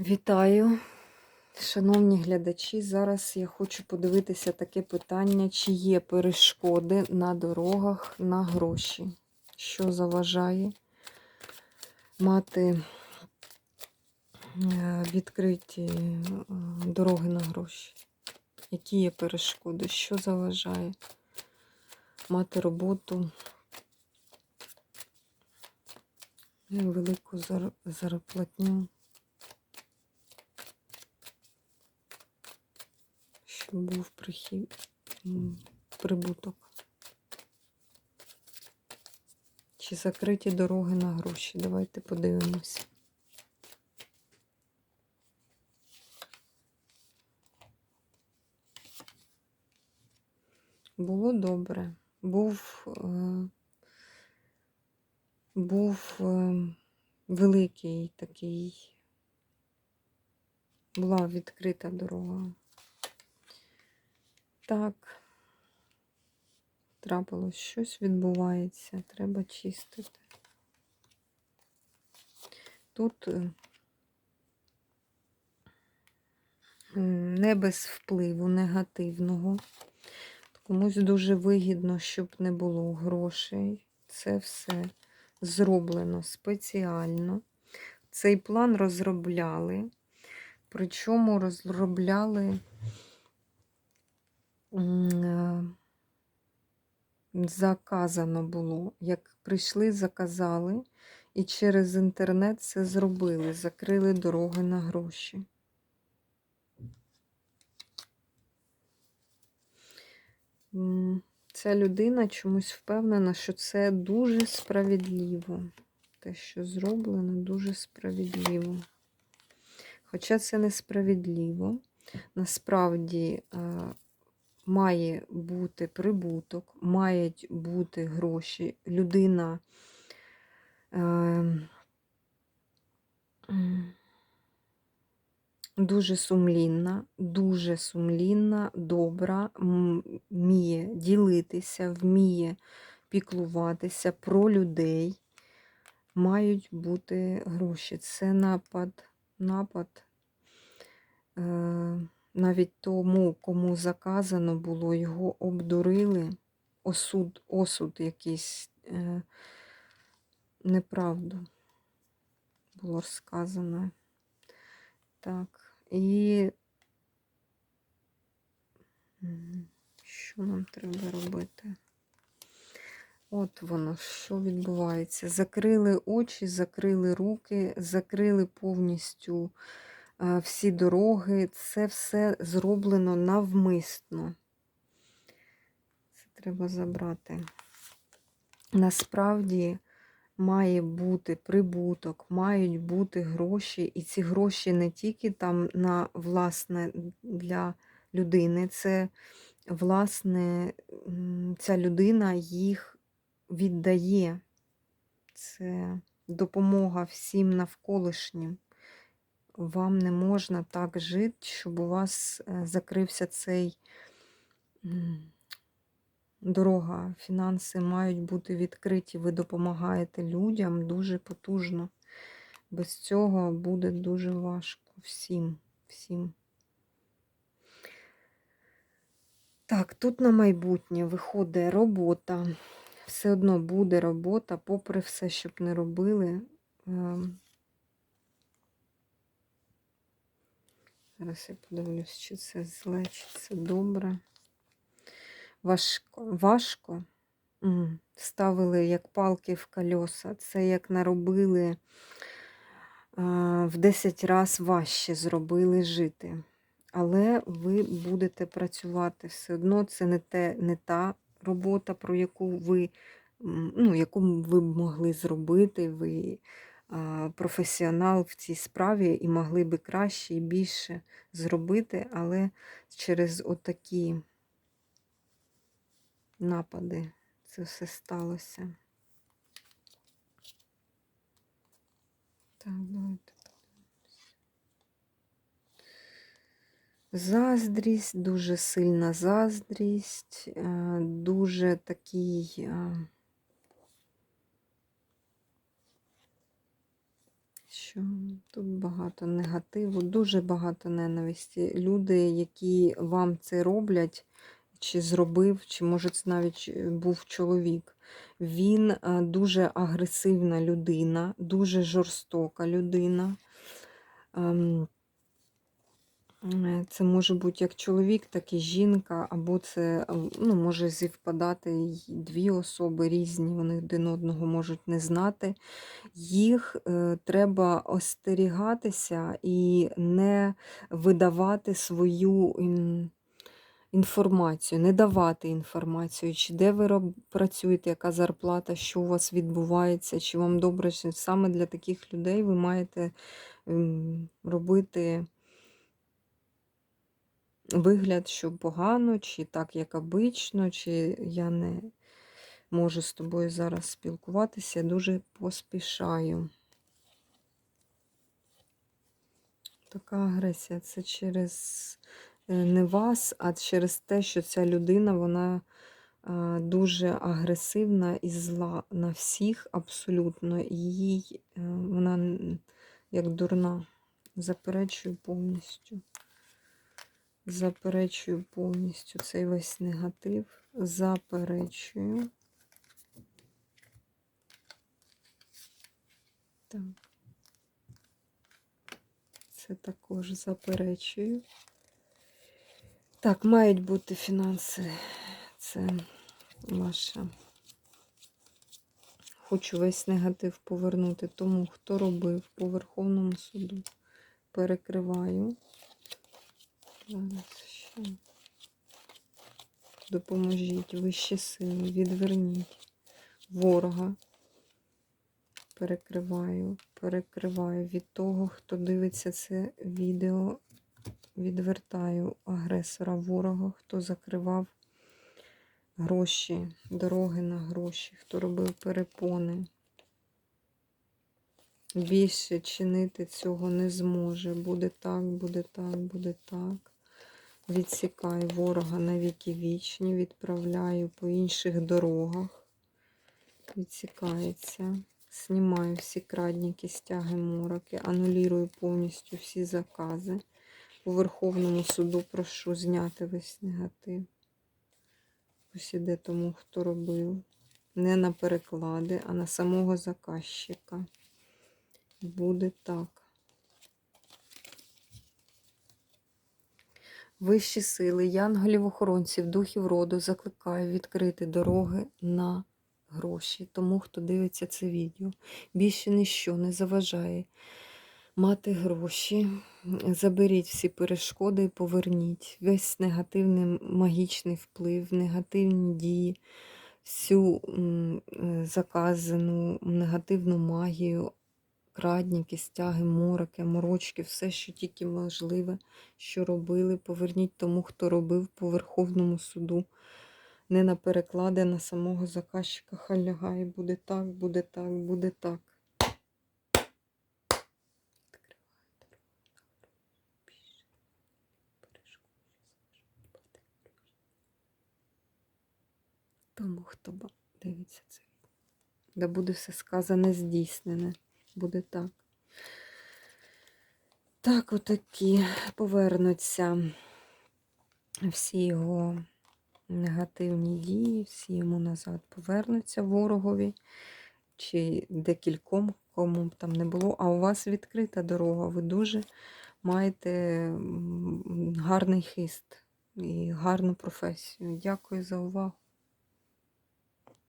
Вітаю, шановні глядачі. Зараз я хочу подивитися таке питання, чи є перешкоди на дорогах на гроші. Що заважає мати е, відкриті е, дороги на гроші? Які є перешкоди? Що заважає мати роботу? Велику зарплатню? Був прихід, прибуток. Чи закриті дороги на гроші? Давайте подивимося. Було добре. Був, е, був е, великий такий, була відкрита дорога. Так, трапилось, щось відбувається, треба чистити. Тут е, не без впливу негативного. Комусь дуже вигідно, щоб не було грошей. Це все зроблено спеціально. Цей план розробляли, причому розробляли заказано було. Як прийшли, заказали, і через інтернет це зробили, закрили дороги на гроші. Ця людина чомусь впевнена, що це дуже справедливо. Те, що зроблено, дуже справедливо. Хоча це несправедливо. Насправді е, має бути прибуток, мають бути гроші. Людина е, дуже сумлінна, дуже сумлінна, добра, вміє ділитися, вміє піклуватися про людей. Мають бути гроші. Це напад, напад. Е, навіть тому, кому заказано було, його обдурили, осуд, осуд якийсь е, неправду було сказано. Так, і що нам треба робити? От воно, що відбувається. Закрили очі, закрили руки, закрили повністю всі дороги. Це все зроблено навмисно. Це треба забрати. Насправді має бути прибуток, мають бути гроші, і ці гроші не тільки там на власне для людини, це власне ця людина їх віддає. Це допомога всім навколишнім. Вам не можна так жити, щоб у вас е, закрився цей дорога. Фінанси мають бути відкриті. Ви допомагаєте людям дуже потужно. Без цього буде дуже важко всім. всім. Так, тут на майбутнє виходить робота. Все одно буде робота, попри все, щоб не робили. Зараз я подивлюсь, чи це зле, чи це добре. Важко. Важко. Ставили як палки в кольоса. Це як наробили в 10 разів важче зробили жити. Але ви будете працювати все одно. Це не, те, не та робота, про яку ви, ну, яку ви б могли зробити. Ви професіонал в цій справі і могли би краще і більше зробити, але через отакі напади це все сталося. Так, давайте. Заздрість, дуже сильна заздрість, е, дуже такий. Що тут багато негативу, дуже багато ненависті. Люди, які вам це роблять, чи зробив, чи може це навіть е, був чоловік. Він е, дуже агресивна людина, дуже жорстока людина. Е, Це може бути як чоловік, так і жінка, або це е, ну, може зівпадати дві особи різні, вони один одного можуть не знати. Їх е, треба остерігатися і не видавати свою ін- інформацію, не давати інформацію, чи де ви працюєте, яка зарплата, що у вас відбувається, чи вам добре, саме для таких людей ви маєте м, робити вигляд, що погано, чи так, як обично, чи я не можу з тобою зараз спілкуватися, я дуже поспішаю. Така агресія це через е, не вас, а через те, що ця людина, вона дуже агресивна і зла на всіх абсолютно. Їй е, вона як дурна. Заперечую повністю. Заперечую повністю цей весь негатив. Заперечую. Так. Це також заперечую. Так, мають бути фінанси. Це ваше. Хочу весь негатив повернути тому, хто робив по Верховному суду. Перекриваю. Допоможіть вищі сили, відверніть ворога. Перекриваю, перекриваю від того, хто дивиться це відео. Відвертаю агресора ворога, хто закривав гроші, дороги на гроші, хто робив перепони. Більше чинити цього не зможе. Буде так, буде так, буде так. Відсікаю ворога на віки вічні, відправляю по інших дорогах. Відсікається. Знімаю всі крадніки, стяги, мороки, анулірую повністю всі закази. У Верховному суду прошу зняти весь негатив. Ось іде тому, хто робив. Не на переклади, а на самого заказчика. Буде так. Вищі сили, янголів-охоронців, духів роду закликаю відкрити дороги на гроші. Тому, хто дивиться це відео, більше ніщо не заважає мати гроші. Заберіть всі перешкоди і поверніть весь негативний магічний вплив, негативні дії, всю е, заказану негативну магію, крадніки, стяги, мороки, морочки, все, що тільки можливе, що робили. Поверніть тому, хто робив по Верховному суду. Не на переклади, на самого заказчика хай лягає. Буде так, буде так, буде так. Тому, хто дивиться це. Да буде все сказане, здійснене. Буде так. Так, отакі повернуться всі його негативні дії, всі йому назад повернуться ворогові чи декільком, кому б там не було. А у вас відкрита дорога. Ви дуже маєте гарний хист і гарну професію. Дякую за увагу.